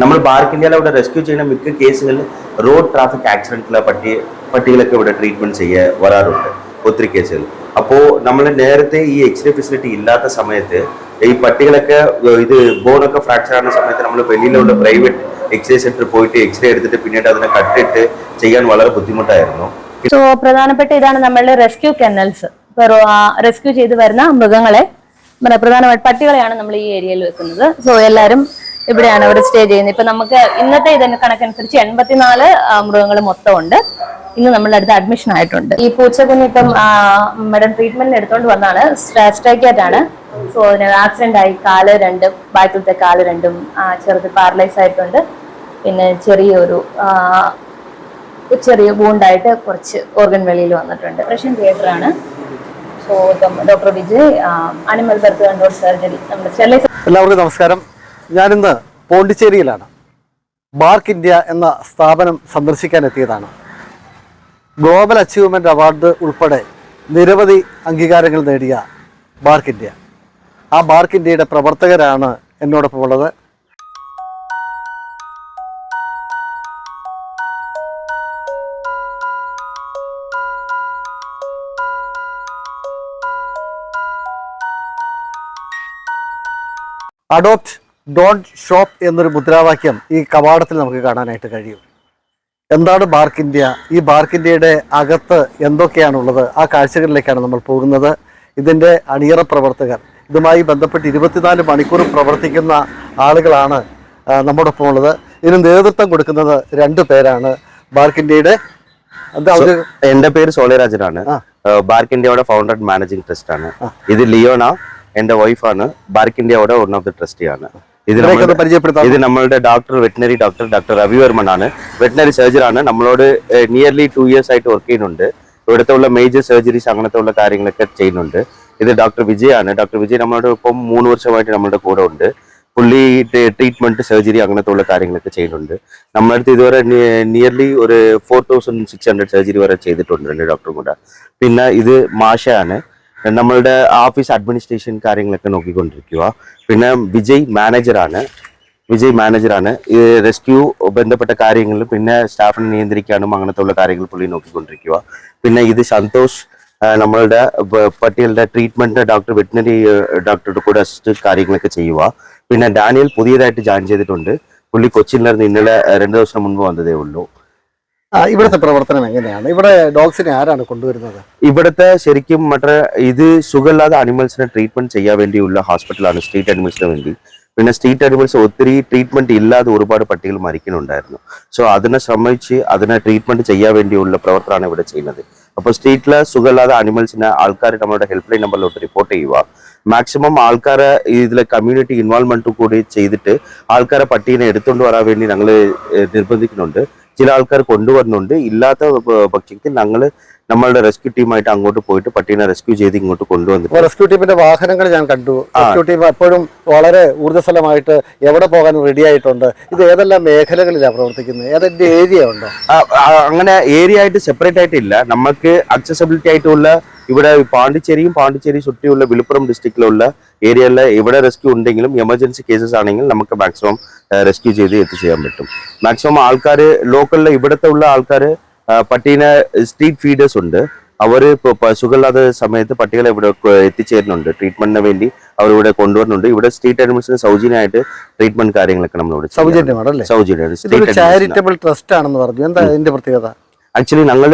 നമ്മൾ ബാർക്ക് ഇന്ത്യയിലെ ഇവിടെ റെസ്ക്യൂ ചെയ്യുന്ന മിക്ക കേസുകളിൽ റോഡ് ട്രാഫിക് ആക്സിഡന്റിലെ പട്ടി പട്ടികളൊക്കെ ഇവിടെ ട്രീറ്റ്മെന്റ് ചെയ്യാൻ വരാറുണ്ട് ഒത്തിരി കേസുകൾ അപ്പോൾ നമ്മൾ നേരത്തെ ഈ എക്സ്റേ ഫെസിലിറ്റി ഇല്ലാത്ത സമയത്ത് ഈ പട്ടികളൊക്കെ ഇത് ബോണൊക്കെ ഫ്രാക്ചർ ആകുന്ന സമയത്ത് നമ്മൾ വെളിയിലുള്ള പ്രൈവറ്റ് എക്സ്റേ സെന്റർ പോയിട്ട് എക്സ്റേ എടുത്തിട്ട് പിന്നീട് അതിനെ കട്ടിട്ട് ചെയ്യാൻ വളരെ ബുദ്ധിമുട്ടായിരുന്നു. സോ പ്രധാനപ്പെട്ട ഇതാണ് നമ്മളുടെ റെസ്ക്യൂ കെന്നൽസ് റെസ്ക്യൂ ചെയ്ത് വരുന്ന മൃഗങ്ങളെ പ്രധാനമായിട്ട് പട്ടികളെയാണ് നമ്മൾ ഈ ഏരിയയിൽ വെക്കുന്നത്. സോ എല്ലാവരും ഇവിടെയാണ് ഇവിടെ സ്റ്റേ ചെയ്യുന്നത്. ഇപ്പൊ നമുക്ക് ഇന്നത്തെ ഇതിന്റെ കണക്കനുസരിച്ച് എൺപത്തിനാല് മൃഗങ്ങൾ മൊത്തം ഉണ്ട് ഇന്ന് നമ്മളുടെ അടുത്ത് അഡ്മിഷൻ ആയിട്ടുണ്ട്. ഈ പൂച്ചക്കുഞ്ഞ് ഇപ്പം മാഡം ട്രീറ്റ്മെന്റിന് എടുത്തോണ്ട് വന്നാണ്. സ്ട്രൈക്കാറ്റ് ആണ് സോ അതിന് ആക്സിഡന്റ് ആയി. കാൽ രണ്ടും ബാക്കിലത്തെ കാൽ രണ്ടും ചെറുത് പാരലൈസ് ആയിട്ടുണ്ട്. പിന്നെ ചെറിയൊരു ചെറിയ ബൂണ്ടായിട്ട് കുറച്ച് ഓർഗൻ വെളിയിൽ വന്നിട്ടുണ്ട്. ഓപ്പറേഷൻ തിയേറ്റർ ആണ്. So doctor Vijay animal birth control surgery നമ്മുടെ എല്ലാവർക്കും നമസ്കാരം. ഞാനിന്ന് പോണ്ടിച്ചേരിയിലാണ്. ബാർക്ക് ഇന്ത്യ എന്ന സ്ഥാപനം സന്ദർശിക്കാൻ എത്തിയതാണ് ഗ്ലോബൽ അച്ചീവ്മെന്റ് അവാർഡ് ഉൾപ്പെടെ നിരവധി അംഗീകാരങ്ങൾ നേടിയ ബാർക്ക് ഇന്ത്യ ആ ബാർക്ക് ഇന്ത്യയുടെ പ്രവർത്തകരാണ് എന്നോടൊപ്പം ഉള്ളത്. അഡോപ്റ്റ് ഡോണ്ട് ഷോപ്പ് എന്നൊരു മുദ്രാവാക്യം ഈ കവാടത്തിൽ നമുക്ക് കാണാനായിട്ട് കഴിയും. എന്താണ് ബാർക്ക് ഇന്ത്യ ഈ ബാർക്ക് ഇന്ത്യയുടെ അകത്ത് എന്തൊക്കെയാണുള്ളത്? ആ കാഴ്ചകളിലേക്കാണ് നമ്മൾ പോകുന്നത്. ഇതിന്റെ അണിയറ പ്രവർത്തകർ ഇതുമായി ബന്ധപ്പെട്ട് ഇരുപത്തിനാല് മണിക്കൂർ പ്രവർത്തിക്കുന്ന ആളുകളാണ് നമ്മോടൊപ്പം ഉള്ളത്. ഇതിന് നേതൃത്വം കൊടുക്കുന്നത് രണ്ട് പേരാണ്. ബാർക്ക് ഇന്ത്യയുടെ എന്റെ പേര് സോളിരാജനാണ്. ബാർക്ക് ഇന്ത്യയുടെ ഫൗണ്ടർ മാനേജിംഗ് ട്രസ്റ്റ് ആണ് ഇത് ലിയോണ എന്റെ വൈഫാണ് ബാർക്ക് ഇന്ത്യയുടെ വൺ ഓഫ് ദി ട്രസ്റ്റി ആണ്. ഇത് പരിചയപ്പെടുത്താം ഇത് നമ്മളുടെ doctor veterinary doctor doctor Ravivarman ആണ് വെറ്റിനറി സർജറി ആണ്. നമ്മളോട് നിയർലി ടു ഇയേഴ്സ് ആയിട്ട് വർക്ക് ചെയ്യുന്നുണ്ട്. ഇവിടുത്തെ ഉള്ള മേജർ സർജറീസ് അങ്ങനത്തെ ഉള്ള കാര്യങ്ങളൊക്കെ ചെയ്യുന്നുണ്ട്. ഇത് ഡോക്ടർ വിജയ് ആണ് ഡോക്ടർ വിജയ് നമ്മളോട് ഇപ്പം മൂന്ന് വർഷമായിട്ട് നമ്മളുടെ കൂടെ ഉണ്ട്. പുള്ളി ട്രീറ്റ്മെന്റ് സർജറി അങ്ങനത്തെ ഉള്ള കാര്യങ്ങളൊക്കെ ചെയ്യുന്നുണ്ട്. നമ്മുടെ അടുത്ത് ഇതുവരെ നിയർലി ഒരു four thousand six hundred surgery വരെ ചെയ്തിട്ടുണ്ട്. ഡോക്ടർ ഡോക്ടറും കൂടെ. പിന്നെ ഇത് മാഷയാണ്. നമ്മളുടെ ഓഫീസ് അഡ്മിനിസ്ട്രേഷൻ കാര്യങ്ങളൊക്കെ നോക്കിക്കൊണ്ടിരിക്കുക പിന്നെ വിജയ് മാനേജറാണ് വിജയ് മാനേജറാണ് ഈ റെസ്ക്യൂ ബന്ധപ്പെട്ട കാര്യങ്ങൾ പിന്നെ സ്റ്റാഫിനെ നിയന്ത്രിക്കാനും അങ്ങനത്തെ കാര്യങ്ങൾ പുള്ളി നോക്കിക്കൊണ്ടിരിക്കുക പിന്നെ ഇത് സന്തോഷ് നമ്മളുടെ പട്ടികളുടെ ട്രീറ്റ്മെന്റ് ഡോക്ടർ വെറ്റിനറി ഡോക്ടറുടെ കൂടെ അസിസ്റ്റ് കാര്യങ്ങളൊക്കെ ചെയ്യുക പിന്നെ ഡാനിയൽ പുതിയതായിട്ട് ജോയിൻ ചെയ്തിട്ടുണ്ട്. പുള്ളി കൊച്ചിയിലായിരുന്നു ഇന്നലെ രണ്ട് ദിവസം മുൻപ് വന്നതേ ഉള്ളൂ. ഇവിടുത്തെ പ്രവർത്തനം എങ്ങനെയാണ്? ഇവിടെ ഡോഗ്സിനെ ആരാണ് കൊണ്ടുവരുന്നത്? ഇവിടുത്തെ ശരിക്കും മറ്റേ ഇത് സുഖമില്ലാതെ അനിമൽസിനെ ട്രീറ്റ്മെന്റ് ചെയ്യാൻ വേണ്ടിയുള്ള ഹോസ്പിറ്റലാണ് സ്ട്രീറ്റ് അനിമൽസിന് വേണ്ടി. പിന്നെ സ്ട്രീറ്റ് അനിമൽസ് ഒത്തിരി ട്രീറ്റ്മെന്റ് ഇല്ലാതെ ഒരുപാട് പട്ടികൾ മരിക്കുന്നുണ്ടായിരുന്നു. സോ അതിനെ ശ്രമിച്ച് അതിനെ ട്രീറ്റ്മെന്റ് ചെയ്യാൻ വേണ്ടിയുള്ള പ്രവർത്തനമാണ് ഇവിടെ ചെയ്യുന്നത്. അപ്പോൾ സ്ട്രീറ്റിലെ സുഖമില്ലാതെ അനിമൽസിനെ ആൾക്കാർ നമ്മുടെ ഹെൽപ്പ് ലൈൻ നമ്പറിലോട്ട് റിപ്പോർട്ട് ചെയ്യുക. മാക്സിമം ആൾക്കാരെ ഇതിലെ കമ്മ്യൂണിറ്റി ഇൻവോൾവ്മെന്റ് കൂടി ചെയ്തിട്ട് ആൾക്കാരെ പട്ടീനെ എടുത്തുകൊണ്ട് വരാൻ വേണ്ടി ഞങ്ങൾ നിർബന്ധിക്കുന്നുണ്ട്. ചില ആൾക്കാർ കൊണ്ടുവരുന്നുണ്ട് ഇല്ലാത്ത പക്ഷത്തിൽ ഞങ്ങൾ നമ്മളുടെ റെസ്ക്യൂ ടീമായിട്ട് അങ്ങോട്ട് പോയിട്ട് പട്ടീനെ റെസ്ക്യൂ ചെയ്ത് ഇങ്ങോട്ട് കൊണ്ടുവന്നു റെസ്ക്യൂ ടീമിന്റെ വാഹനങ്ങൾ ഞാൻ കണ്ടു. റെസ്ക്യൂ ടീം എപ്പോഴും വളരെ ഊർജസ്വലമായിട്ട് എവിടെ പോകാൻ റെഡി ആയിട്ടുണ്ട്. ഇത് ഏതെല്ലാം മേഖലകളിലാണ് പ്രവർത്തിക്കുന്നത്? ഏതെല്ലാം ഏരിയ ഉണ്ടോ? അങ്ങനെ ഏരിയ ആയിട്ട് സെപ്പറേറ്റ് ആയിട്ടില്ല. നമുക്ക് അക്സസബിലിറ്റി ആയിട്ടുള്ള ഇവിടെ പാണ്ടിച്ചേരിയും പാണ്ടിച്ചേരി ചുറ്റിയുള്ള വിളുപ്പുറം ഡിസ്ട്രിക്റ്റിലുള്ള ഏരിയയിൽ ഇവിടെ റെസ്ക്യൂ ഉണ്ടെങ്കിലും എമർജൻസി കേസസ് ആണെങ്കിൽ നമുക്ക് മാക്സിമം റെസ്ക്യൂ ചെയ്ത് എത്തിച്ചേരാൻ പറ്റും. മാക്സിമം ആൾക്കാർ ലോക്കലിലെ ഇവിടുത്തെ ഉള്ള ആൾക്കാർ പട്ടീനെ സ്ട്രീറ്റ് ഫീഡേഴ്സ് ഉണ്ട്. അവർ ഇപ്പോൾ പശുക്കളില്ലാത്ത സമയത്ത് പട്ടികളെ ഇവിടെ എത്തിച്ചേരുന്നുണ്ട്. ട്രീറ്റ്മെന്റിന് വേണ്ടി അവർ ഇവിടെ കൊണ്ടുവരുന്നുണ്ട്. ഇവിടെ സ്ട്രീറ്റ് അനിമൽസിന് സൗജന്യമായിട്ട് ട്രീറ്റ്മെന്റ് കാര്യങ്ങളൊക്കെ നമ്മളിവിടെ ഇവിടെ സൗജന്യമാണ്. ചാരിറ്റബിൾ ട്രസ്റ്റ് ആണെന്ന് പറഞ്ഞു. എന്താ ഇതിന്റെ പ്രത്യേകത? ആക്ച്വലി ഞങ്ങൾ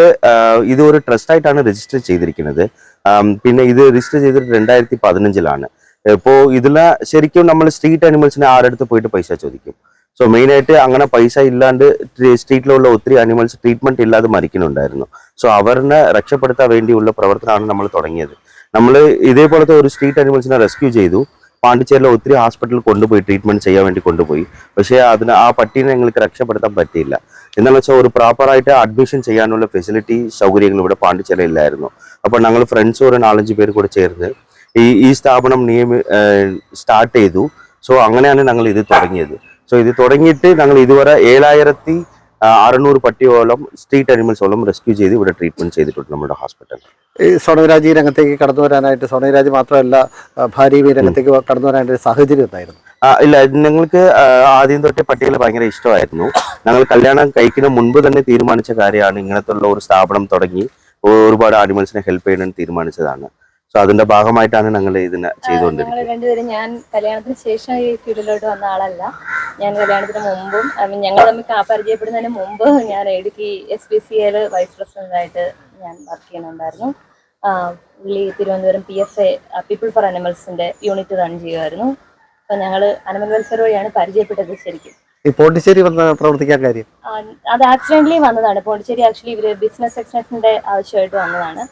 ഇത് ഒരു ട്രസ്റ്റ് ആയിട്ടാണ് രജിസ്റ്റർ ചെയ്തിരിക്കുന്നത്. പിന്നെ ഇത് രജിസ്റ്റർ ചെയ്തിട്ട് രണ്ടായിരത്തി പതിനഞ്ചിലാണ്. ഇപ്പോൾ ഇതിലെ ശരിക്കും നമ്മൾ സ്ട്രീറ്റ് അനിമൽസിന് ആരുടെ അടുത്ത് പോയിട്ട് പൈസ ചോദിക്കും? സോ മെയിൻ ആയിട്ട് അങ്ങനെ പൈസ ഇല്ലാണ്ട് സ്ട്രീറ്റിലുള്ള ഒത്തിരി അനിമൽസ് ട്രീറ്റ്മെന്റ് ഇല്ലാതെ മരിക്കുന്നുണ്ടായിരുന്നു. സോ അവരെ രക്ഷപ്പെടുത്താൻ വേണ്ടിയുള്ള പ്രവർത്തനമാണ് നമ്മൾ തുടങ്ങിയത്. നമ്മൾ ഇതേപോലത്തെ ഒരു സ്ട്രീറ്റ് അനിമൽസിനെ റെസ്ക്യൂ ചെയ്തു. പാണ്ടിച്ചേരിലെ ഒത്തിരി ഹോസ്പിറ്റലിൽ കൊണ്ടുപോയി ട്രീറ്റ്മെന്റ് ചെയ്യാൻ വേണ്ടി കൊണ്ടുപോയി. പക്ഷേ അതിന് ആ പട്ടീനെ ഞങ്ങൾക്ക് രക്ഷപ്പെടുത്താൻ പറ്റിയില്ല. എന്താണെന്ന് വെച്ചാൽ ഒരു പ്രോപ്പറായിട്ട് അഡ്മിഷൻ ചെയ്യാനുള്ള ഫെസിലിറ്റി സൗകര്യങ്ങൾ ഇവിടെ പാണ്ടിച്ചേരി ഇല്ലായിരുന്നു അപ്പോൾ ഞങ്ങൾ ഫ്രണ്ട്സ് ഒരു നാലഞ്ച് പേര് കൂടെ ചേർന്ന് ഈ ഈ സ്ഥാപനം നിയമി സ്റ്റാർട്ട് ചെയ്തു. സോ അങ്ങനെയാണ് ഞങ്ങൾ ഇത് തുടങ്ങിയത്. സോ ഇത് തുടങ്ങിയിട്ട് ഞങ്ങൾ ഇതുവരെ ഏഴായിരത്തി അറുന്നൂറ് പട്ടിയോളം സ്ട്രീറ്റ് അനിമൽസോളം റെസ്ക്യൂ ചെയ്ത് ഇവിടെ ട്രീറ്റ്മെന്റ് ചെയ്തിട്ടുണ്ട് നമ്മുടെ ഹോസ്പിറ്റൽ ഈ സോണവിരാജ് ഈ രംഗത്തേക്ക് കടന്നു വരാനായിട്ട് സോണവിരാജ് മാത്രമല്ല ഭാര്യയും ഈ രംഗത്തേക്ക് കടന്നു വരാനായിട്ട് ഒരു സാഹചര്യം ഉണ്ടായിരുന്നു. ഇല്ല ഞങ്ങൾക്ക് ആദ്യം തൊട്ടേ പട്ടികളെ ഭയങ്കര ഇഷ്ടമായിരുന്നു. ഞങ്ങൾ കല്യാണം കഴിക്കുന്ന മുൻപ് തന്നെ തീരുമാനിച്ച കാര്യമാണ് ഇങ്ങനത്തുള്ള ഒരു സ്ഥാപനം തുടങ്ങി ഒരുപാട് ആനിമൽസിനെ ഹെൽപ്പ് ചെയ്യണമെന്ന് തീരുമാനിച്ചതാണ്. സോ അതിന്റെ ഭാഗമായിട്ടാണ് ഞങ്ങൾ ഇതിനെ ചെയ്തുകൊണ്ടിരിക്കുന്നത്. രണ്ടുപേരും ഞാൻ കല്യാണത്തിന് ശേഷം ഈ ഫീൽഡിലോട്ട് വന്ന ആളല്ല. ഞാൻ കല്യാണത്തിന് മുമ്പും ഞങ്ങൾ തമ്മിൽ പരിചയപ്പെടുന്നതിന് മുമ്പ് ഞാൻ ഇടുക്കി എസ് പി സി എയിൽ വൈസ് പ്രസിഡന്റ് ആയിട്ട് ഞാൻ വർക്ക് ചെയ്യുന്നുണ്ടായിരുന്നു. പുള്ളി Thiruvananthapuram P F A people for അനിമൽസിന്റെ unit run ചെയ്യുമായിരുന്നു. അപ്പൊ ഞങ്ങൾ അനിമൽ വെൽഫെയർ വഴിയാണ് പരിചയപ്പെട്ടത് ശരിക്കും. ഈ പോണ്ടിച്ചേരി വന്ന് പ്രവർത്തിക്കാൻ കാര്യം? അത് ആക്സിഡന്റലി വന്നതാണ്. പോണ്ടിച്ചേരി ആക്ച്വലി ഇവർ ബിസിനസ് എക്സ്റ്റൻഷന്റെ ആവശ്യമായിട്ട് വന്നതാണ്.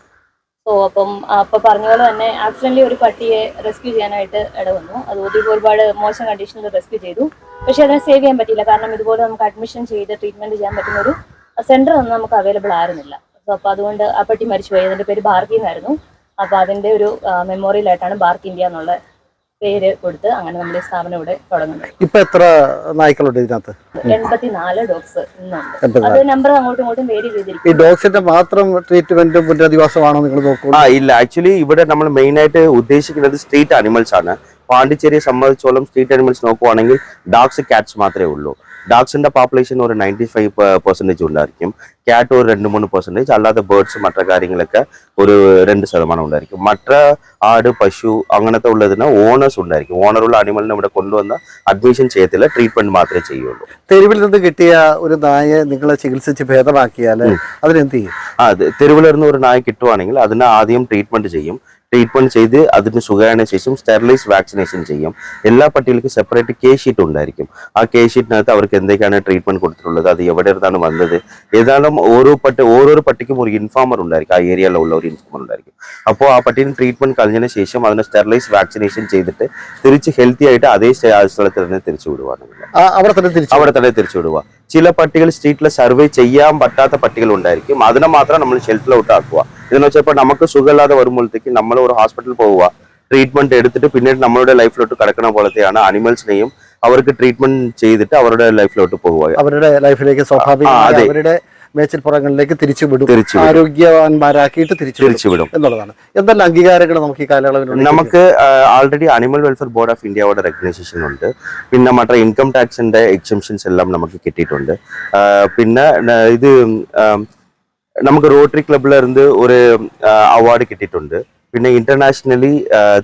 സോ അപ്പം അപ്പൊ പറഞ്ഞ പോലെ തന്നെ ആക്സിഡന്റലി ഒരു പട്ടിയെ റെസ്ക്യൂ ചെയ്യാനായിട്ട് ഇടവന്നു അത് ഒതുക്കി ഒരുപാട് മോശം കണ്ടീഷനിൽ റെസ്ക്യൂ ചെയ്തു. പക്ഷെ അതിനെ സേവ് ചെയ്യാൻ പറ്റിയില്ല. കാരണം ഇതുപോലെ നമുക്ക് അഡ്മിഷൻ ചെയ്ത് ട്രീറ്റ്മെന്റ് ചെയ്യാൻ പറ്റുന്ന ഒരു സെന്റർ ഒന്നും നമുക്ക് അവൈലബിൾ ആയിരുന്നില്ല. സോ അപ്പൊ അതുകൊണ്ട് ആ പട്ടി മരിച്ചുപോയി. അതിന്റെ പേര് ബാർക്കി എന്നായിരുന്നു. അപ്പൊ അതിന്റെ ഒരു മെമ്മോറിയൽ ആയിട്ടാണ് ബാർക്ക് ഇന്ത്യ എന്നുള്ള പേര് കൊടുത്ത് അങ്ങനെ നമ്മുടെ സ്ഥാപനം ഇവിടെ തുടങ്ങുന്നത്. ഇപ്പൊ എത്ര നായ്ക്കളുണ്ട് ഇതിനകത്ത്? എൺപത്തിനാല് ഡോഗ്സ് ഇന്നുണ്ട്. അത് നമ്പർ അങ്ങോട്ടും ഇങ്ങോട്ടും വേരി ചെയ്തിരിക്കും ഈ ഡോഗ്സിന്റെ മാത്രം ട്രീറ്റ്മെന്റും പുനരധിവാസമാണോ നിങ്ങൾ നോക്കൂ ആ ഇല്ല. ആക്ച്വലി ഇവിടെ നമ്മൾ മെയിൻ ആയിട്ട് ഉദ്ദേശിക്കുന്നത് സ്ട്രീറ്റ് അനിമൽസ് ആണ്. പാണ്ടിച്ചേരിയെ സംബന്ധിച്ചോളം സ്ട്രീറ്റ് അനിമൽസ് നോക്കുവാണെങ്കിൽ ഡോഗ്സ് കാറ്റ്സ് മാത്രമേ ഉള്ളൂ. ഡോഗ്സിന്റെ പോപ്പുലേഷൻ ഒരു നയന്റി ഫൈവ് പെർസെന്റേജ് ഉണ്ടായിരിക്കും. ക്യാറ്റ് ഒരു രണ്ട് മൂന്ന് പെർസെന്റേജ് അല്ലാതെ ബേർഡ്സ് മറ്റ കാര്യങ്ങളൊക്കെ ഒരു രണ്ട് ശതമാനം ഉണ്ടായിരിക്കും. മറ്റ ആട് പശു അങ്ങനത്തെ ഉള്ളതിന് ഓണേഴ്സ് ഉണ്ടായിരിക്കും. ഓണറുള്ള അനിമലിനെ ഇവിടെ കൊണ്ടുവന്ന് അഡ്മിഷൻ ചെയ്യത്തില്ല ട്രീറ്റ്മെന്റ് മാത്രമേ ചെയ്യുള്ളൂ. തെരുവിൽ നിന്ന് കിട്ടിയ ഒരു നായെ നിങ്ങളെ ചികിത്സിച്ച് ഭേദമാക്കിയാൽ അതിനെന്ത് ചെയ്യും? ആ തെരുവിലിരുന്ന് ഒരു നായ കിട്ടുവാണെങ്കിൽ അതിന് ആദ്യം ട്രീറ്റ്മെന്റ് ചെയ്യും. ട്രീറ്റ്മെന്റ് ചെയ്ത് അതിന് സുഖമായ ശേഷം സ്റ്റെറിലൈസ് വാക്സിനേഷൻ ചെയ്യും. എല്ലാ പട്ടികൾക്കും സെപ്പറേറ്റ് കെ ഷീറ്റ് ഉണ്ടായിരിക്കും. ആ കെ ഷീറ്റിനകത്ത് അവർക്ക് എന്തൊക്കെയാണ് ട്രീറ്റ്മെന്റ് കൊടുത്തിട്ടുള്ളത്? അത് എവിടെ നിന്നാണ് വന്നത്? ഏതാണ്ടും ഓരോ പട്ടി ഓരോ പട്ടിക്കും ഒരു ഇൻഫോമർ ഉണ്ടായിരിക്കും. ആ ഏരിയയിലുള്ള ഒരു ഇൻഫോമർ ഉണ്ടായിരിക്കും. അപ്പോൾ ആ പട്ടീന് ട്രീറ്റ്മെന്റ് കഴിഞ്ഞതിന് ശേഷം അതിനെ സ്റ്റെറിലൈസ് വാക്സിനേഷൻ ചെയ്തിട്ട് തിരിച്ച് ഹെൽത്തി ആയിട്ട് അതേ സ്ഥലത്ത് തന്നെ തിരിച്ചു വിടുവാണെങ്കിൽ ആ, അവിടെ തന്നെ തിരിച്ചു അവിടെ തന്നെ തിരിച്ചു വിടുക ചില പട്ടികൾ സ്ട്രീറ്റിൽ സർവേ ചെയ്യാൻ പറ്റാത്ത പട്ടികൾ ഉണ്ടായിരിക്കും. അതിനെ മാത്രം നമ്മൾ ഷെൽഫിലോട്ട് ആക്കുക. ഇതെന്ന് വെച്ചാൽ ഇപ്പൊ നമുക്ക് സുഖമില്ലാതെ വരുമ്പോഴത്തേക്ക് നമ്മൾ ഒരു ഹോസ്പിറ്റലിൽ പോവുക. ട്രീറ്റ്മെന്റ് എടുത്തിട്ട് പിന്നീട് നമ്മളുടെ ലൈഫിലോട്ട് കിടക്കുന്ന പോലത്തെയാണ് അനിമൽസിനെയും അവർക്ക് ട്രീറ്റ്മെന്റ് ചെയ്തിട്ട് അവരുടെ ലൈഫിലോട്ട് പോവുക. അവരുടെ ലൈഫിലേക്ക് സ്വാഭാവികമായി. അവരുടെ മേച്ചിൽപ്പുറങ്ങളിലേക്ക് തിരിച്ചു വിടും. ആരോഗ്യവാന്മാരാക്കിയിട്ട് തിരിച്ചു വിടും തിരിച്ചു വിടും എന്നുള്ളതാണ്. എന്തെല്ലാം അംഗീകാരങ്ങൾ നമുക്ക് ഈ കാലയളവിൽ നമുക്ക് already animal welfare board of ഇന്ത്യയുടെ റെക്കഗ്നൈസേഷൻ ഉണ്ട്. പിന്നെ മറ്റേ ഇൻകം ടാക്സിന്റെ എക്സംഷൻസ് എല്ലാം നമുക്ക് കിട്ടിയിട്ടുണ്ട്. പിന്നെ ഇത് നമുക്ക് റോട്ടറി ക്ലബ്லேருந்து ഒരു അവാർഡ് கிட்டிட்டுண்டு പിന്നെ ഇന്റർനാഷണലി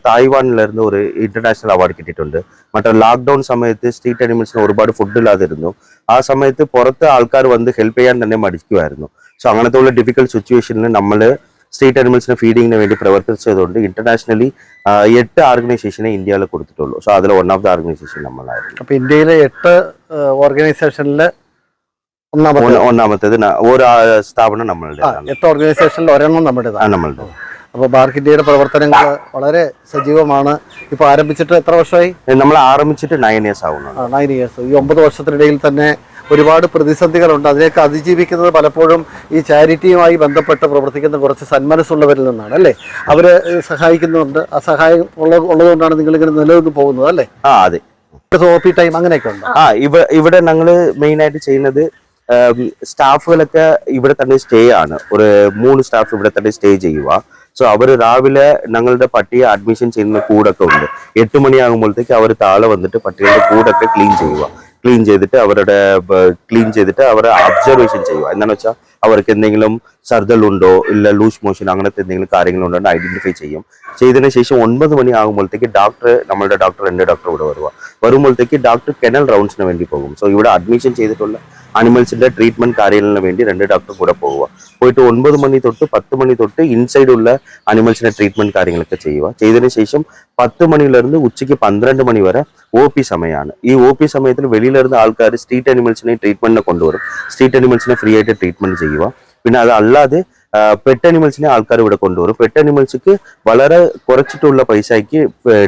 തായ്വാനിലായിരുന്നു ഒരു ഇന്റർനാഷണൽ അവാർഡ് കിട്ടിയിട്ടുണ്ട്. മറ്റേ ലോക്ക്ഡൗൺ സമയത്ത് സ്ട്രീറ്റ് അനിമൽസിന് ഒരുപാട് ഫുഡ് ഇല്ലാതിരുന്നു. ആ സമയത്ത് പുറത്ത് ആൾക്കാർ വന്ന് ഹെൽപ്പ് ചെയ്യാൻ തന്നെ മടിക്കുമായിരുന്നു സോ അങ്ങനത്തെ ഉള്ള ഡിഫിക്കൽ സിറ്റുവേഷനിൽ നമ്മൾ സ്ട്രീറ്റ് അനിമൽസിന് ഫീഡിങ്ങിന് വേണ്ടി പ്രവർത്തിച്ചതുകൊണ്ട് ഇന്റർനാഷണലി എട്ട് ഓർഗനൈസേഷനെ ഇന്ത്യയിൽ കൊടുത്തിട്ടുള്ളൂ. സോ അതിൽ വൺ ഓഫ് ദ ഓർഗനൈസേഷൻ നമ്മളായിരുന്നു. അപ്പോൾ ഇന്ത്യയിലെ എട്ട് ഓർഗനൈസേഷനിൽ ഒന്നാമത്തേത് ഒരു സ്ഥാപനം നമ്മളുടെ എട്ട് ഓർഗനൈസേഷനിൽ ഒരെണ്ണം നമ്മുടേതാണ് നമ്മളുടെ അപ്പോൾ ബാർക്ക് ഇന്ത്യയുടെ പ്രവർത്തനങ്ങൾ വളരെ സജീവമാണ്. ഇപ്പോൾ ആരംഭിച്ചിട്ട് എത്ര വർഷമായി? നമ്മൾ ആരംഭിച്ചിട്ട് നയൻ ഇയേഴ്സ് ആവുന്നു നയൻ ഇയേഴ്സ് ഈ ഒമ്പത് വർഷത്തിനിടയിൽ തന്നെ ഒരുപാട് പ്രതിസന്ധികളുണ്ട്. അതിലേക്ക് അതിജീവിക്കുന്നത് പലപ്പോഴും ഈ ചാരിറ്റിയുമായി ബന്ധപ്പെട്ട് പ്രവർത്തിക്കുന്ന കുറച്ച് സന്മനസ്സുള്ളവരിൽ നിന്നാണ് അല്ലേ? അവർ സഹായിക്കുന്നുണ്ട്. ആ സഹായം ഉള്ള ഉള്ളതുകൊണ്ടാണ് നിങ്ങളിങ്ങനെ നിലനിന്ന് പോകുന്നത് അല്ലേ? ആ അതെ. ടൈം അങ്ങനെയൊക്കെ ഉണ്ട്? ആ ഇവ ഇവിടെ ഞങ്ങൾ മെയിൻ ആയിട്ട് ചെയ്യുന്നത് സ്റ്റാഫുകളൊക്കെ ഇവിടെ തന്നെ സ്റ്റേ ആണ്. ഒരു മൂന്ന് സ്റ്റാഫ് ഇവിടെ തന്നെ സ്റ്റേ ചെയ്യുക. സോ അവർ രാവിലെ ഞങ്ങളുടെ പട്ടിയെ അഡ്മിഷൻ ചെയ്യുന്ന കൂടൊക്കെ ഉണ്ട്. എട്ട് മണിയാകുമ്പോഴത്തേക്ക് അവർ താഴെ വന്നിട്ട് പട്ടികളുടെ കൂടൊക്കെ ക്ലീൻ ചെയ്യുക. ക്ലീൻ ചെയ്തിട്ട് അവരുടെ ക്ലീൻ ചെയ്തിട്ട് അവരെ അബ്സർവേഷൻ ചെയ്യുക. എന്താണെന്ന് വെച്ചാൽ അവർക്ക് എന്തെങ്കിലും സർദലുണ്ടോ ഇല്ല ലൂസ് മോഷൻ അങ്ങനത്തെ എന്തെങ്കിലും കാര്യങ്ങളുണ്ടോ എന്ന് ഐഡന്റിഫൈ ചെയ്യും. ചെയ്തതിന് ശേഷം ഒൻപത് മണി ആകുമ്പോഴത്തേക്ക് ഡോക്ടർ നമ്മളുടെ ഡോക്ടർ എന്റെ ഡോക്ടർ ഇവിടെ വരുക. വരുമ്പോഴത്തേക്ക് ഡോക്ടർ കെനൽ റൗണ്ട്സിന് വേണ്ടി പോകും. സോ ഇവിടെ അഡ്മിഷൻ ചെയ്തിട്ടുള്ള അനിമൽസിന്റെ ട്രീറ്റ്മെന്റ് കാര്യങ്ങളിന് വേണ്ടി രണ്ട് ഡോക്ടർ കൂടെ പോവുക. പോയിട്ട് ഒൻപത് മണി തൊട്ട് പത്ത് മണി തൊട്ട് ഇൻസൈഡുള്ള അനിമൽസിന്റെ ട്രീറ്റ്മെന്റ് കാര്യങ്ങളൊക്കെ ചെയ്യുക. ചെയ്തതിന് ശേഷം പത്ത് മണിയിലിരുന്ന് ഉച്ചയ്ക്ക് പന്ത്രണ്ട് മണി വരെ ഒ പി സമയമാണ്. ഈ ഒ പി സമയത്തിൽ വെളിയിലിരുന്ന ആൾക്കാർ സ്ട്രീറ്റ് അനിമൽസിനെ ട്രീറ്റ്മെന്റിനെ കൊണ്ടുവരും. സ്ട്രീറ്റ് അനിമൽസിനെ ഫ്രീ ആയിട്ട് ട്രീറ്റ്മെന്റ് ചെയ്യുക. പിന്നെ അതല്ലാതെ പെറ്റ് അനിമൽസിനെ ആൾക്കാർ ഇവിടെ കൊണ്ടുവരും. പെറ്റ് അനിമൽസിക്ക് വളരെ കുറച്ചിട്ടുള്ള പൈസയ്ക്ക്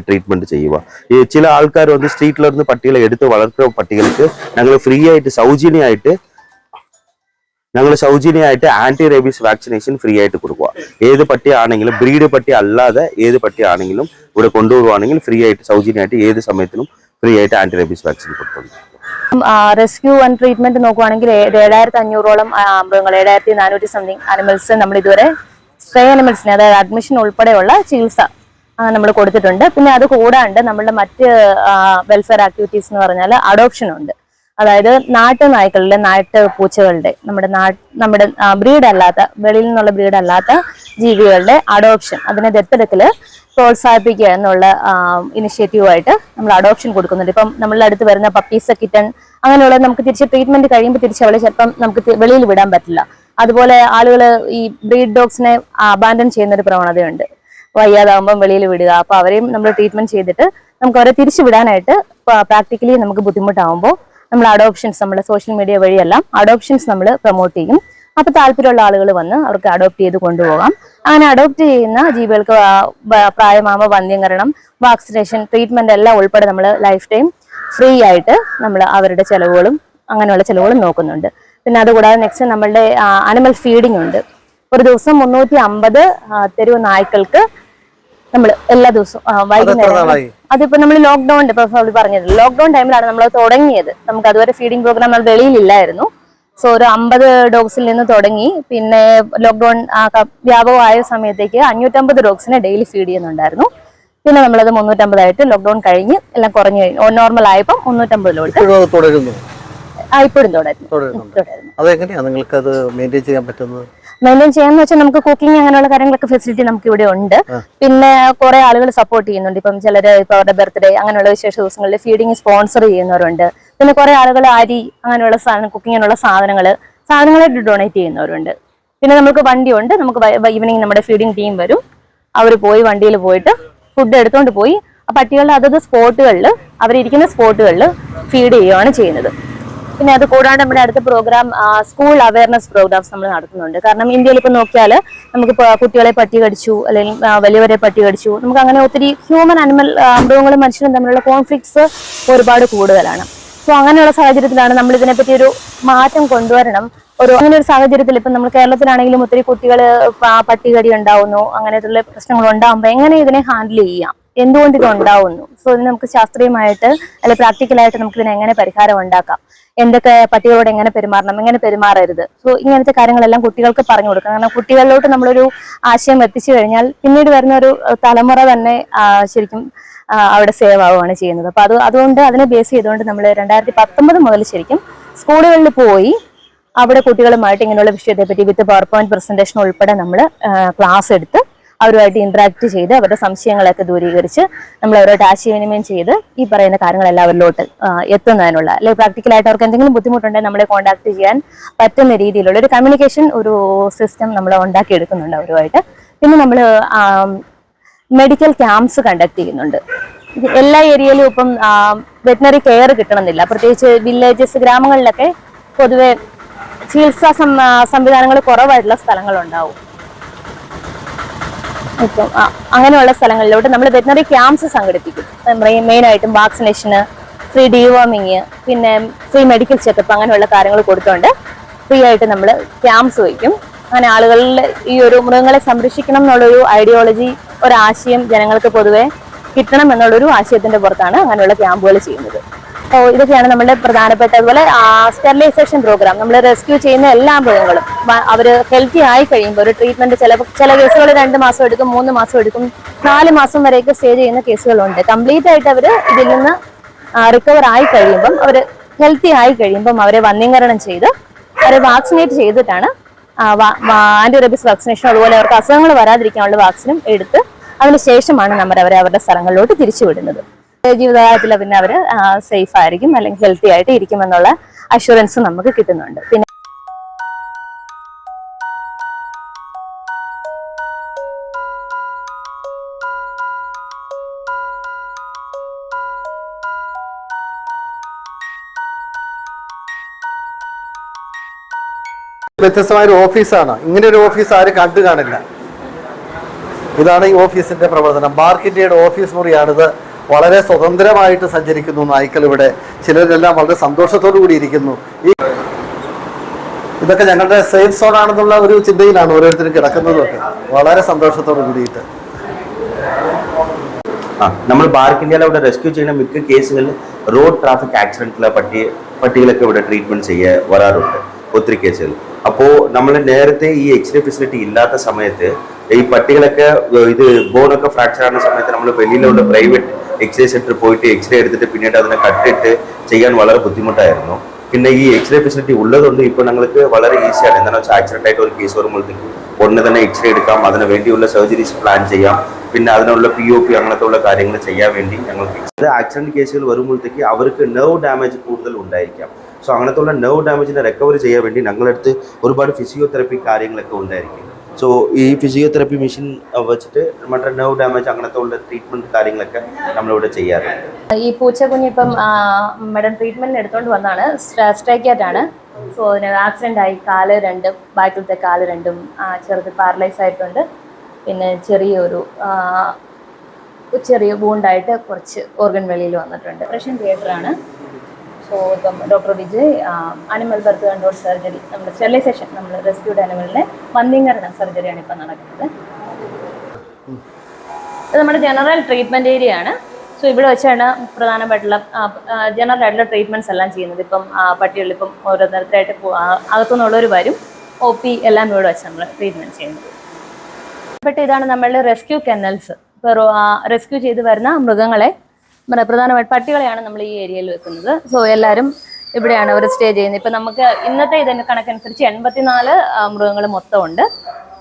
ട്രീറ്റ്മെന്റ് ചെയ്യുക. ഈ ചില ആൾക്കാർ വന്ന് സ്ട്രീറ്റിലിരുന്ന് പട്ടികളെ എടുത്ത് വളർത്തുന്ന പട്ടികൾക്ക് ഞങ്ങൾ ഫ്രീ ആയിട്ട് സൗജന്യമായിട്ട് ഞങ്ങൾ സൗജന്യമായിട്ട് ആന്റി റേബീസ് വാക്സിനേഷൻ ഫ്രീ ആയിട്ട് കൊടുക്കുക. ഏത് പട്ടിയാണെങ്കിലും ബ്രീഡ് പട്ടി അല്ലാതെ ഏത് പട്ടിയാണെങ്കിലും ഇവിടെ കൊണ്ടുവരുവാണെങ്കിൽ ഫ്രീ ആയിട്ട് സൗജന്യമായിട്ട് ഏത് സമയത്തിനും ഫ്രീ ആയിട്ട് ആന്റി റേബീസ് വാക്സിൻ കൊടുക്കുന്നുണ്ട് റെസ്ക്യൂ ആൻഡ് ട്രീറ്റ്മെന്റ് നോക്കുവാണെങ്കിൽ ഏഴായിരത്തി അഞ്ഞൂറോളം മൃഗങ്ങൾ ഏഴായിരത്തി നാനൂറ്റി സംതിങ് അനിമൽസ് നമ്മൾ ഇതുവരെ സ്ട്രേ അനിമൽസിന് അതായത് അഡ്മിഷൻ ഉൾപ്പെടെയുള്ള ചികിത്സ നമ്മൾ കൊടുത്തിട്ടുണ്ട്. പിന്നെ അത് കൂടാണ്ട് നമ്മളുടെ മറ്റ് വെൽഫെയർ ആക്ടിവിറ്റീസ് എന്ന് പറഞ്ഞാൽ അഡോപ്ഷൻ ഉണ്ട്. അതായത് നാട്ടു നായ്ക്കളിലെ നാട്ടു പൂച്ചകളുടെ നമ്മുടെ നമ്മുടെ ബ്രീഡ് അല്ലാത്ത വെളിയിൽ നിന്നുള്ള ബ്രീഡ് അല്ലാത്ത ജീവികളുടെ അഡോപ്ഷൻ അതിനെ ദത്തെടുക്കൽ പ്രോത്സാഹിപ്പിക്കുക എന്നുള്ള ഇനിഷ്യേറ്റീവായിട്ട് നമ്മൾ അഡോപ്ഷൻ കൊടുക്കുന്നുണ്ട്. ഇപ്പം നമ്മളുടെ അടുത്ത് വരുന്ന പപ്പീസ് കിറ്റൺ അങ്ങനെയുള്ള നമുക്ക് തിരിച്ച് ട്രീറ്റ്മെന്റ് കഴിയുമ്പോൾ തിരിച്ച് അവളെ ചിലപ്പം നമുക്ക് വെളിയിൽ വിടാൻ പറ്റില്ല. അതുപോലെ ആളുകൾ ഈ ബ്രീഡ് ഡോഗ്സിനെ അബാൻഡൻ ചെയ്യുന്ന ഒരു പ്രവണതയുണ്ട്. വയ്യാതാകുമ്പം വെളിയിൽ വിടുക. അപ്പൊ അവരെയും നമ്മൾ ട്രീറ്റ്മെന്റ് ചെയ്തിട്ട് നമുക്ക് അവരെ തിരിച്ചു വിടാനായിട്ട് പ്രാക്ടിക്കലി നമുക്ക് ബുദ്ധിമുട്ടാകുമ്പോൾ നമ്മൾ അഡോപ്ഷൻസ് നമ്മൾ സോഷ്യൽ മീഡിയ വഴിയെല്ലാം അഡോപ്ഷൻസ് നമ്മൾ പ്രൊമോട്ട് ചെയ്യും. അപ്പൊ താല്പര്യമുള്ള ആളുകൾ വന്ന് അവർക്ക് അഡോപ്റ്റ് ചെയ്ത് കൊണ്ടുപോകാം. അങ്ങനെ അഡോപ്റ്റ് ചെയ്യുന്ന ജീവികൾക്ക് പ്രായമാകുമ്പോൾ വന്ധ്യംകരണം വാക്സിനേഷൻ ട്രീറ്റ്മെന്റ് എല്ലാം ഉൾപ്പെടെ നമ്മൾ ലൈഫ് ടൈം ഫ്രീ ആയിട്ട് നമ്മൾ അവരുടെ ചിലവുകളും അങ്ങനെയുള്ള ചിലവുകളും നോക്കുന്നുണ്ട്. പിന്നെ അതുകൂടാതെ നെക്സ്റ്റ് നമ്മളുടെ അനിമൽ ഫീഡിംഗ് ഉണ്ട്. ഒരു ദിവസം മുന്നൂറ്റി അമ്പത് തെരുവ് നായ്ക്കൾക്ക് നമ്മൾ എല്ലാ ദിവസവും വൈകുന്നേരം അതിപ്പോ നമ്മൾ ലോക്ക്ഡൌൺ ഇപ്പൊ പറഞ്ഞത് ലോക്ക്ഡൌൺ ടൈമിലാണ് നമ്മൾ തുടങ്ങിയത്. നമുക്ക് അതുവരെ ഫീഡിംഗ് പ്രോഗ്രാം നമ്മൾ വെളിയിലില്ലായിരുന്നു. സോ ഒരു അമ്പത് ഡോഗ്സിൽ നിന്ന് തുടങ്ങി. പിന്നെ ലോക്ക്ഡൌൺ വ്യാപകമായ സമയത്തേക്ക് അഞ്ഞൂറ്റമ്പത് ഡോഗ്സിനെ ഡെയിലി ഫീഡ് ചെയ്യുന്നുണ്ടായിരുന്നു. പിന്നെ നമ്മളത് മുന്നൂറ്റമ്പതായിട്ട് ലോക്ക്ഡൌൺ കഴിഞ്ഞ് എല്ലാം കുറഞ്ഞു കഴിഞ്ഞു നോർമൽ ആയപ്പോൾ മുന്നൂറ്റമ്പതിലോട്ട് ഇപ്പോഴും തുടരുന്നു? മെയിന്റെയിൻ ചെയ്യാന്ന് വെച്ചാൽ നമുക്ക് കുക്കിംഗ് അങ്ങനെയുള്ള കാര്യങ്ങളൊക്കെ ഫെസിലിറ്റി നമുക്ക് ഇവിടെ ഉണ്ട്. പിന്നെ കുറെ ആളുകൾ സപ്പോർട്ട് ചെയ്യുന്നുണ്ട്. ഇപ്പം ചിലർ ഇപ്പൊ അവരുടെ ബർത്ത്ഡേ അങ്ങനെയുള്ള വിശേഷ ദിവസങ്ങളിൽ ഫീഡിങ് സ്പോൺസർ ചെയ്യുന്നവരുണ്ട്. പിന്നെ കുറെ ആളുകൾ അരി അങ്ങനെയുള്ള സാധനം കുക്കിങ്ങിനുള്ള സാധനങ്ങൾ സാധനങ്ങളായിട്ട് ഡൊണേറ്റ് ചെയ്യുന്നവരുണ്ട്. പിന്നെ നമുക്ക് വണ്ടിയുണ്ട്. നമുക്ക് ഈവനിങ് നമ്മുടെ ഫീഡിങ് ടീം വരും. അവർ പോയി വണ്ടിയിൽ പോയിട്ട് ഫുഡ് എടുത്തുകൊണ്ട് പോയി. ആ പട്ടികളുടെ അതത് സ്പോട്ടുകളിൽ അവരിരിക്കുന്ന സ്പോട്ടുകളിൽ ഫീഡ് ചെയ്യുകയാണ് ചെയ്യുന്നത്. പിന്നെ അത് കൂടാണ്ട് നമ്മുടെ അടുത്ത പ്രോഗ്രാം സ്കൂൾ അവയർനെസ് പ്രോഗ്രാംസ് നമ്മൾ നടത്തുന്നുണ്ട്. കാരണം ഇന്ത്യയിൽ ഇപ്പോൾ നോക്കിയാൽ നമുക്ക് കുട്ടികളെ പട്ടി കടിച്ചു അല്ലെങ്കിൽ വലിയവരെ പട്ടി കടിച്ചു. നമുക്ക് അങ്ങനെ ഒത്തിരി ഹ്യൂമൻ അനിമൽ മൃഗങ്ങളും മനുഷ്യരും തമ്മിലുള്ള കോൺഫ്ലിക്ട്സ് ഒരുപാട് കൂടുതലാണ്. സോ അങ്ങനെയുള്ള സാഹചര്യത്തിലാണ് നമ്മൾ ഇതിനെപ്പറ്റി ഒരു മാറ്റം കൊണ്ടുവരണം. ഒരു അങ്ങനെ ഒരു സാഹചര്യത്തിൽ ഇപ്പം നമ്മൾ കേരളത്തിലാണെങ്കിലും ഒത്തിരി കുട്ടികൾ പട്ടികടി ഉണ്ടാവുന്നു അങ്ങനെയുള്ള പ്രശ്നങ്ങൾ ഉണ്ടാകുമ്പോൾ എങ്ങനെ ഇതിനെ ഹാൻഡിൽ ചെയ്യാം? എന്തുകൊണ്ട് ഇത് ഉണ്ടാവുന്നു? സോ ഇതിന് നമുക്ക് ശാസ്ത്രീയമായിട്ട് അല്ലെങ്കിൽ പ്രാക്ടിക്കലായിട്ട് നമുക്ക് ഇതിനെ എങ്ങനെ പരിഹാരം ഉണ്ടാക്കാം? എന്തൊക്കെ പട്ടികളോട് എങ്ങനെ പെരുമാറണം? എങ്ങനെ പെരുമാറരുത്? സോ ഇങ്ങനത്തെ കാര്യങ്ങളെല്ലാം കുട്ടികൾക്ക് പറഞ്ഞു കൊടുക്കണം. കാരണം കുട്ടികളിലോട്ട് നമ്മളൊരു ആശയം എത്തിച്ചു കഴിഞ്ഞാൽ പിന്നീട് വരുന്ന ഒരു തലമുറ തന്നെ ശരിക്കും അവിടെ സേവ് ആവുകയാണ് ചെയ്യുന്നത്. അപ്പൊ അത് അതുകൊണ്ട് അതിനെ ബേസ് ചെയ്തുകൊണ്ട് നമ്മൾ രണ്ടായിരത്തി പത്തൊമ്പത് മുതൽ ശരിക്കും സ്കൂളുകളിൽ പോയി അവിടെ കുട്ടികളുമായിട്ട് ഇങ്ങനെയുള്ള വിഷയത്തെപ്പറ്റി വിത്ത് പവർ പോയിന്റ് പ്രസന്റേഷൻ ഉൾപ്പെടെ നമ്മൾ ക്ലാസ് എടുത്ത് അവരുമായിട്ട് ഇന്ററാക്ട് ചെയ്ത് അവരുടെ സംശയങ്ങളൊക്കെ ദൂരീകരിച്ച് നമ്മൾ അവരുമായിട്ട് ആശയവിനിമയം ചെയ്ത് ഈ പറയുന്ന കാര്യങ്ങളെല്ലാം അവരിലോട്ട് എത്തുന്നതിനുള്ള അല്ലെങ്കിൽ പ്രാക്ടിക്കലായിട്ട് അവർക്ക് എന്തെങ്കിലും ബുദ്ധിമുട്ടുണ്ടെങ്കിൽ നമ്മളെ കോൺടാക്ട് ചെയ്യാൻ പറ്റുന്ന രീതിയിലുള്ള ഒരു കമ്മ്യൂണിക്കേഷൻ ഒരു സിസ്റ്റം നമ്മൾ ഉണ്ടാക്കിയെടുക്കുന്നുണ്ട് അവരുമായിട്ട്. പിന്നെ നമ്മൾ മെഡിക്കൽ ക്യാമ്പ്സ് കണ്ടക്ട് ചെയ്യുന്നുണ്ട്. എല്ലാ ഏരിയയിലും ഇപ്പം വെറ്റിനറി കെയർ കിട്ടണമെന്നില്ല. പ്രത്യേകിച്ച് വില്ലേജസ് ഗ്രാമങ്ങളിലൊക്കെ പൊതുവെ ചികിത്സാ സംവിധാനങ്ങൾ കുറവായിട്ടുള്ള സ്ഥലങ്ങളുണ്ടാവും. ഇപ്പം അങ്ങനെയുള്ള സ്ഥലങ്ങളിലോട്ട് നമ്മൾ വെറ്റിനറി ക്യാമ്പ്സ് സംഘടിപ്പിക്കും. മെയിൻ ആയിട്ടും വാക്സിനേഷന് ഫ്രീ ഡീവോമിങ് പിന്നെ ഫ്രീ മെഡിക്കൽ ചെക്കപ്പ് അങ്ങനെയുള്ള കാര്യങ്ങൾ കൊടുത്തുകൊണ്ട് ഫ്രീ ആയിട്ട് നമ്മൾ ക്യാമ്പ്സ് വയ്ക്കും. അങ്ങനെ ആളുകളിൽ ഈ ഒരു മൃഗങ്ങളെ സംരക്ഷിക്കണം എന്നുള്ളൊരു ഐഡിയോളജി ഒരാശയം ജനങ്ങൾക്ക് പൊതുവെ കിട്ടണം എന്നുള്ളൊരു ആശയത്തിന്റെ പുറത്താണ് അങ്ങനെയുള്ള ക്യാമ്പുകൾ ചെയ്യുന്നത്. അപ്പോൾ ഇതൊക്കെയാണ് നമ്മുടെ പ്രധാനപ്പെട്ട അതുപോലെ സ്റ്റെറിലൈസേഷൻ പ്രോഗ്രാം. നമ്മൾ റെസ്ക്യൂ ചെയ്യുന്ന എല്ലാ മൃഗങ്ങളും അവർ ഹെൽത്തി ആയി കഴിയുമ്പോൾ ഒരു ട്രീറ്റ്മെന്റ് ചില ചില കേസുകൾ രണ്ട് മാസം എടുക്കും മൂന്ന് മാസം എടുക്കും നാല് മാസം വരെയൊക്കെ സ്റ്റേ ചെയ്യുന്ന കേസുകളുണ്ട്. കംപ്ലീറ്റ് ആയിട്ട് അവർ ഇതിൽ നിന്ന് റിക്കവർ ആയി കഴിയുമ്പം അവർ ഹെൽത്തി ആയി കഴിയുമ്പം അവരെ വന്യീകരണം ചെയ്ത് അവരെ വാക്സിനേറ്റ് ചെയ്തിട്ടാണ് ആന്റി റബീസ് വാക്സിനേഷൻ അതുപോലെ അവർക്ക് അസുഖങ്ങൾ വരാതിരിക്കാനുള്ള വാക്സിനും എടുത്ത് അതിനുശേഷമാണ് നമ്മൾ അവരെ അവരുടെ സ്ഥലങ്ങളിലോട്ട് തിരിച്ചുവിടുന്നത് ജീവിതകാലത്തിൽ പിന്നെ അവർ സേഫ് ആയിരിക്കും അല്ലെങ്കിൽ ഹെൽത്തി ആയിട്ട് ഇരിക്കുമെന്നുള്ള അഷുറൻസ് നമുക്ക് കിട്ടുന്നുണ്ട്. പിന്നെ വ്യത്യസ്തമായ ഒരു ഓഫീസാണ്. ഇങ്ങനെ ഒരു ഓഫീസ് ആരും കണ്ടു കാണില്ല. ഇതാണ് ഈ ഓഫീസിന്റെ പ്രവർത്തനം. ബാർക്ക് ഇന്ത്യയുടെ ഓഫീസ് മുറിയാണിത്. വളരെ സ്വതന്ത്രമായിട്ട് സഞ്ചരിക്കുന്നു നായ്ക്കൾ ഇവിടെ. ചിലരെല്ലാം വളരെ സന്തോഷത്തോടു കൂടിയിരിക്കുന്നു ഈ ഇതൊക്കെ ഞങ്ങളുടെ സേഫ് സോൺ ആണെന്നുള്ള ഒരു ചിന്തയിലാണ് ഓരോരുത്തരും കിടക്കുന്നതൊക്കെ വളരെ സന്തോഷത്തോടു കൂടിയിട്ട്. ആ നമ്മൾ ബാർക്ക് ഇന്ത്യയിൽ അവിടെ റെസ്ക്യൂ ചെയ്യുന്ന മിക്ക കേസുകളിൽ റോഡ് ട്രാഫിക് ആക്സിഡന്റിലെ പട്ടി പട്ടികളൊക്കെ ഇവിടെ ട്രീറ്റ്മെന്റ് ചെയ്യാൻ വരാറുണ്ട്. ഒത്തിരി കേസുകൾ അപ്പോൾ നമ്മൾ നേരത്തെ ഈ എക്സ്റേ ഫെസിലിറ്റി ഇല്ലാത്ത സമയത്ത് ഈ പട്ടികളൊക്കെ ഇത് ബോണൊക്കെ ഫ്രാക്ചർ ആകുന്ന സമയത്ത് നമ്മൾ വെളിയിലുള്ള പ്രൈവറ്റ് എക്സ്റേ സെന്ററിൽ പോയിട്ട് എക്സ്റേ എടുത്തിട്ട് പിന്നീട് അതിനെ കട്ടിട്ട് ചെയ്യാൻ വളരെ ബുദ്ധിമുട്ടായിരുന്നു. പിന്നെ ഈ എക്സ്റേ ഫെസിലിറ്റി ഉള്ളതുകൊണ്ട് ഇപ്പോൾ ഞങ്ങൾക്ക് വളരെ ഈസിയാണ് എന്താണെന്ന് വെച്ചാൽ ആക്സിഡന്റ് ആയിട്ട് ഒരു കേസ് വരുമ്പോഴത്തേക്കും ഉടനെ തന്നെ എക്സ്റേ എടുക്കാം. അതിന് വേണ്ടിയുള്ള സർജറീസ് പ്ലാൻ ചെയ്യാം. പിന്നെ അതിനുള്ള പി ഒ പി അങ്ങനത്തെ ഉള്ള കാര്യങ്ങൾ ചെയ്യാൻ വേണ്ടി ഞങ്ങൾക്ക് ആക്സിഡന്റ് കേസുകൾ വരുമ്പോഴത്തേക്ക് അവർക്ക് നെർവ് ഡാമേജ് കൂടുതൽ ഉണ്ടായിരിക്കാം. സോ അങ്ങനത്തെ ഉള്ള നെർവ് ഡാമേജിനെ റിക്കവറി ചെയ്യാൻ വേണ്ടി ഞങ്ങളടുത്ത് ഒരുപാട് ഫിസിയോതെറപ്പി കാര്യങ്ങളൊക്കെ ഉണ്ടായിരിക്കും. സോ ഈ ഫിസിയോതെറപ്പി മെഷീൻ വെച്ചിട്ട് നമ്മുടെ നെർവ് ഡാമേജ് അങ്ങനത്തെ ഉള്ള ട്രീറ്റ്മെന്റ് കാര്യങ്ങളൊക്കെ നമ്മളിവിടെ ചെയ്യാറുണ്ട്. ഈ പൂച്ചക്കുഞ്ഞ് ഇപ്പം മാഡം ട്രീറ്റ്മെന്റിന് എടുത്തോണ്ട് വന്നാണ്. സ്ട്രൈക്കാറ്റ് ആണ്. സോ അതിന് ആക്സിഡന്റ് ആയി. കാൽ രണ്ടും ബാക്കിലത്തെ കാൽ രണ്ടും ചെറുത് പാരലൈസ് ആയിട്ടുണ്ട്. പിന്നെ ചെറിയൊരു ചെറിയ വൂണ്ടായിട്ട് കുറച്ച് ഓർഗൻ വെളിയിൽ വന്നിട്ടുണ്ട്. ഓപ്പറേഷൻ തിയേറ്റർ ആണ്. സോ ഇപ്പം doctor Vijay animal birth control surgery നമ്മുടെ സ്റ്റെറിലൈസേഷൻ നമ്മൾ റെസ്ക്യൂഡ് അനിമലിനെ വന്ധ്യീകരണ സർജറിയാണ് ഇപ്പം നടക്കുന്നത്. ഇത് നമ്മുടെ ജനറൽ ട്രീറ്റ്മെന്റ് ഏരിയ ആണ്. സോ ഇവിടെ വെച്ചാണ് പ്രധാനമായിട്ടുള്ള ജനറൽ ആയിട്ടുള്ള ട്രീറ്റ്മെന്റ്സ് എല്ലാം ചെയ്യുന്നത്. ഇപ്പം പട്ടികളിൽ ഇപ്പം ഓരോരുത്തരായിട്ട് അകത്തുനിന്നുള്ളവർ വരും. ഒ പി എല്ലാം ഇവിടെ വെച്ച് നമ്മൾ ട്രീറ്റ്മെന്റ് ചെയ്യുന്നത്. പെട്ട് ഇതാണ് നമ്മളുടെ റെസ്ക്യൂ കെനൽസ് ഇപ്പോൾ റെസ്ക്യൂ ചെയ്ത് വരുന്ന മൃഗങ്ങളെ പ്രധാനമായിട്ട് പട്ടികളെയാണ് നമ്മൾ ഈ ഏരിയയിൽ വെക്കുന്നത്. സോ എല്ലാവരും ഇവിടെയാണ് അവർ സ്റ്റേ ചെയ്യുന്നത്. ഇപ്പം നമുക്ക് ഇന്നത്തെ ഇതിന് കണക്കനുസരിച്ച് എൺപത്തിനാല് മൃഗങ്ങൾ മൊത്തം ഉണ്ട്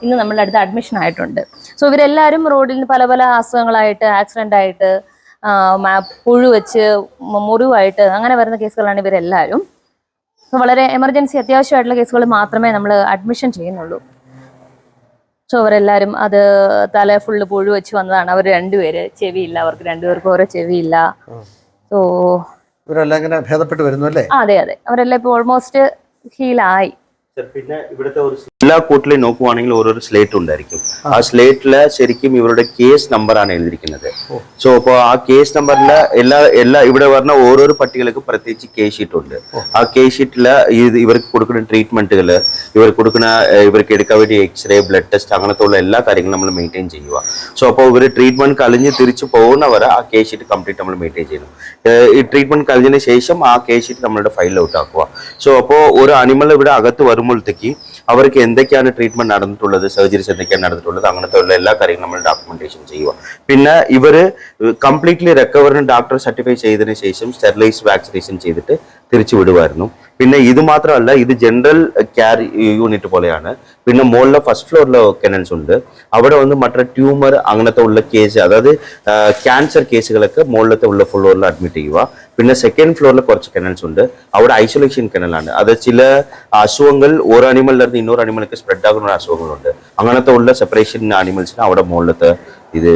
ഇന്ന് നമ്മളുടെ അടുത്ത് അഡ്മിഷൻ ആയിട്ടുണ്ട്. സോ ഇവരെല്ലാവരും റോഡിൽ പല പല അസുഖങ്ങളായിട്ട് ആക്സിഡന്റ് ആയിട്ട് പുഴു വെച്ച് മുറിവായിട്ട് അങ്ങനെ വരുന്ന കേസുകളാണ് ഇവരെല്ലാവരും. വളരെ എമർജൻസി അത്യാവശ്യമായിട്ടുള്ള കേസുകൾ മാത്രമേ നമ്മൾ അഡ്മിഷൻ ചെയ്യുന്നുള്ളൂ. സോ അവരെല്ലാവരും അത് തല ഫുള്ള് പുഴു വെച്ച് വന്നതാണ്. അവർ രണ്ടുപേര്. ചെവിയില്ല. അവർക്ക് രണ്ടുപേർക്കും ഓരോ ചെവിയില്ല. സോ ഇവരെല്ലാം ഇങ്ങനെ ഭേദപ്പെട്ട് വരുന്നു അല്ലേ? അതെ അതെ. അവരെല്ലാം ഇപ്പോൾ ഓൾമോസ്റ്റ് ഹീലായി പിന്നെ ഇവിടുത്തെ ഒരു എല്ലാ കൂട്ടിലും നോക്കുവാണെങ്കിൽ ഓരോരോ സ്ലേറ്റ് ഉണ്ടായിരിക്കും. ആ സ്ലേറ്റിൽ ശരിക്കും ഇവരുടെ കേസ് നമ്പർ ആണ് എഴുതിയിരിക്കുന്നത്. സോ അപ്പോൾ ആ കേസ് നമ്പറിൽ എല്ലാ എല്ലാ ഇവിടെ വരുന്ന ഓരോരോ പട്ടികൾക്കും പ്രത്യേകിച്ച് കേസ് ഷീറ്റ് ഉണ്ട്. ആ കേസ് ഷീറ്റിൽ ഇവർക്ക് കൊടുക്കുന്ന ട്രീറ്റ്മെന്റുകൾ ഇവർ കൊടുക്കുന്ന ഇവർക്ക് എടുക്കാൻ വേണ്ടി എക്സ്റേ ബ്ലഡ് ടെസ്റ്റ് അങ്ങനത്തെ ഉള്ള എല്ലാ കാര്യങ്ങളും നമ്മൾ മെയിന്റെയിൻ ചെയ്യുക സോ അപ്പോൾ ഇവർ ട്രീറ്റ്മെന്റ് കഴിഞ്ഞ് തിരിച്ചു പോകുന്നവരെ ആ കേസ് ഷീറ്റ് കംപ്ലീറ്റ് നമ്മൾ മെയിന്റെയിൻ ചെയ്യണം ഈ ട്രീറ്റ്മെന്റ് കളിഞ്ഞതിന് ശേഷം ആ കേസ് ഷീറ്റ് നമ്മളുടെ ഫയലിൽ ഔട്ട് ആക്കുക സോ അപ്പോൾ ഒരു അനിമൽ ഇവിടെ അകത്ത് വരുമ്പോഴത്തേക്ക് അവർക്ക് എന്തൊക്കെയാണ് ട്രീറ്റ്മെന്റ് നടന്നിട്ടുള്ളത് സർജറീസ് എന്തൊക്കെയാണ് നടന്നിട്ടുള്ളത് അങ്ങനത്തെ ഉള്ള എല്ലാ കാര്യങ്ങളും നമ്മൾ ഡോക്യുമെന്റേഷൻ ചെയ്യുക. പിന്നെ ഇവർ കംപ്ലീറ്റ്ലി റിക്കവറിന് ഡോക്ടർ സർട്ടിഫൈ ചെയ്തതിന് ശേഷം സ്റ്റെറിലൈസ് വാക്സിനേഷൻ ചെയ്തിട്ട് തിരിച്ചു വിടുമായിരുന്നു പിന്നെ ഇത് മാത്രമല്ല ഇത് ജനറൽ കെയർ യൂണിറ്റ് പോലെയാണ് പിന്നെ മുകളിലെ ഫസ്റ്റ് ഫ്ലോറിലെ കെനൽസ് ഉണ്ട് അവിടെ വന്ന് മറ്റേ ട്യൂമർ അങ്ങനത്തെ ഉള്ള കേസ് അതായത് ക്യാൻസർ കേസുകളൊക്കെ മുകളിലത്തെ ഉള്ള ഫ്ലോറിൽ അഡ്മിറ്റ് ചെയ്യുക. പിന്നെ സെക്കൻഡ് ഫ്ലോറിൽ കുറച്ച് കെനൽസ് ഉണ്ട് അവിടെ ഐസൊലേഷൻ കെനലാണ് അത് ചില അസുഖങ്ങൾ ഒരു അനിമലിൽ നിന്ന് ഇന്നൊരു അനിമലിലേക്ക് സ്പ്രെഡ് ആകുന്ന അസുഖങ്ങളുണ്ട്. അങ്ങനത്തെ ഉള്ള സെപ്പറേഷൻ അനിമൽസിന് അവിടെ മുകളിലത്തെ ഇത്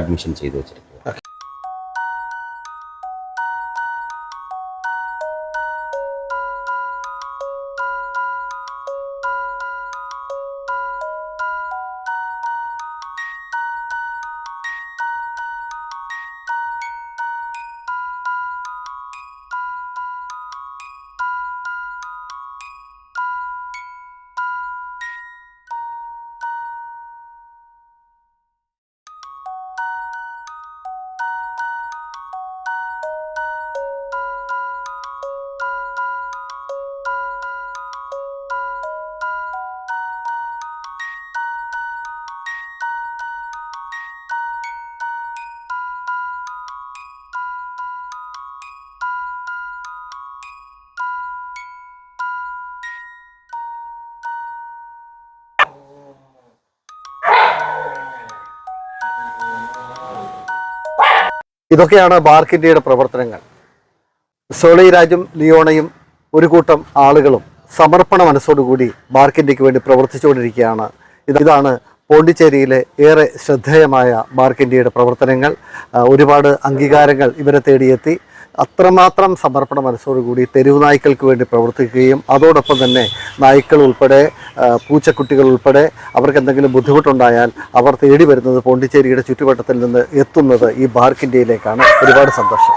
അഡ്മിഷൻ ചെയ്ത് വെച്ചിരിക്കും ഇതൊക്കെയാണ് ബാർക്ക് ഇന്ത്യയുടെ പ്രവർത്തനങ്ങൾ. സോളി രാജും ലിയോണയും ഒരു കൂട്ടം ആളുകളും സമർപ്പണ മനസ്സോടുകൂടി ബാർക്ക് ഇന്ത്യയ്ക്ക് വേണ്ടി പ്രവർത്തിച്ചുകൊണ്ടിരിക്കുകയാണ്. ഇതാണ് പോണ്ടിച്ചേരിയിലെ ഏറെ ശ്രദ്ധേയമായ ബാർക്ക് ഇന്ത്യയുടെ പ്രവർത്തനങ്ങൾ ഒരുപാട് അംഗീകാരങ്ങൾ ഇവരെ തേടിയെത്തി. അത്രമാത്രം സമർപ്പണ മനസ്സോടുകൂടി തെരുവ് നായ്ക്കൾക്ക് വേണ്ടി പ്രവർത്തിക്കുകയും അതോടൊപ്പം തന്നെ നായ്ക്കൾ ഉൾപ്പെടെ പൂച്ചക്കുട്ടികൾ ഉൾപ്പെടെ അവർക്ക് എന്തെങ്കിലും ബുദ്ധിമുട്ടുണ്ടായാൽ അവർ തേടി വരുന്നത് പോണ്ടിച്ചേരിയുടെ ചുറ്റുവട്ടത്തിൽ നിന്ന് എത്തുന്നത് ഈ ബാർക്ക് ഇന്ത്യയിലേക്കാണ് ഒരുപാട് സന്തോഷം.